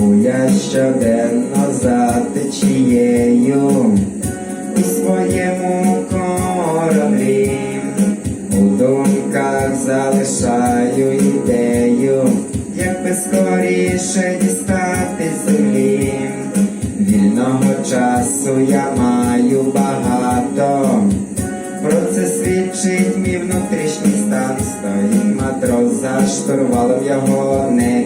Живу я щоденно за течією у своєму кораблі, у думках залишаю ідею, як би скоріше дістати землі. Вільного часу я маю багато. Про це свідчить мій внутрішній стан. Стоїть матрос за штурвалом його не.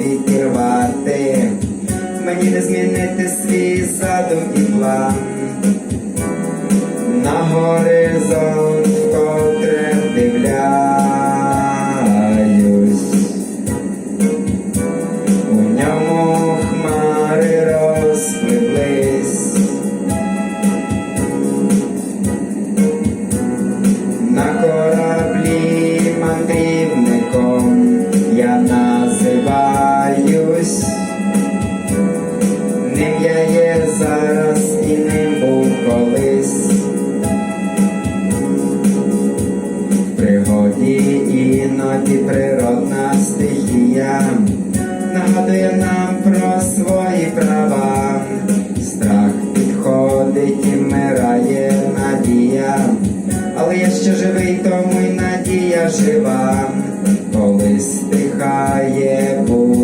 Не змінити свій задум і план. Нагадує нам про свої права. Страх підходить і вмирає надія. Але я ще живий, тому й надія жива. Коли стихає буря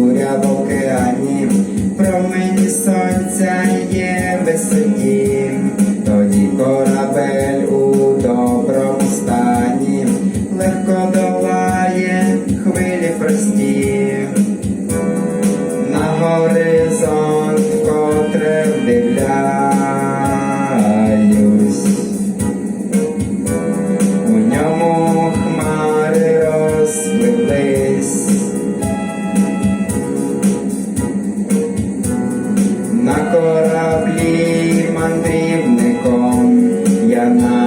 горизонт вкотре вдивляюсь. У ньому хмари розпливлись. На кораблі мандрівником я називаюсь.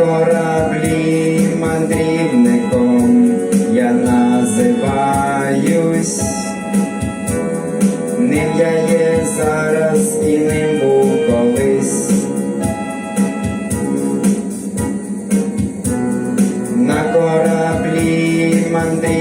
Кораблі мандрівником я називаюсь. Ним я є зараз і ним був колись. На кораблі мандрівником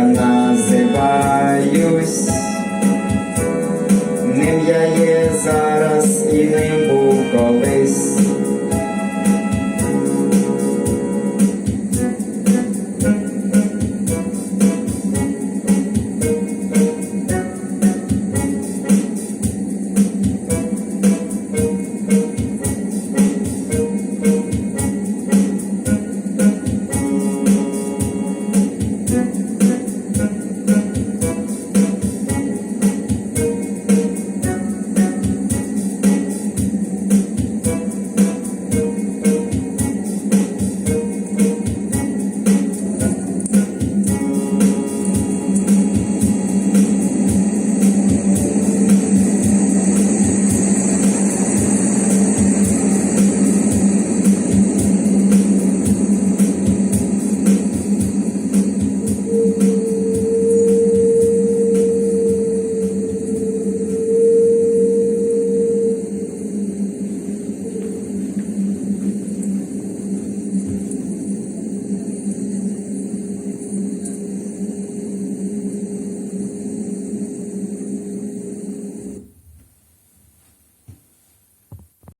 я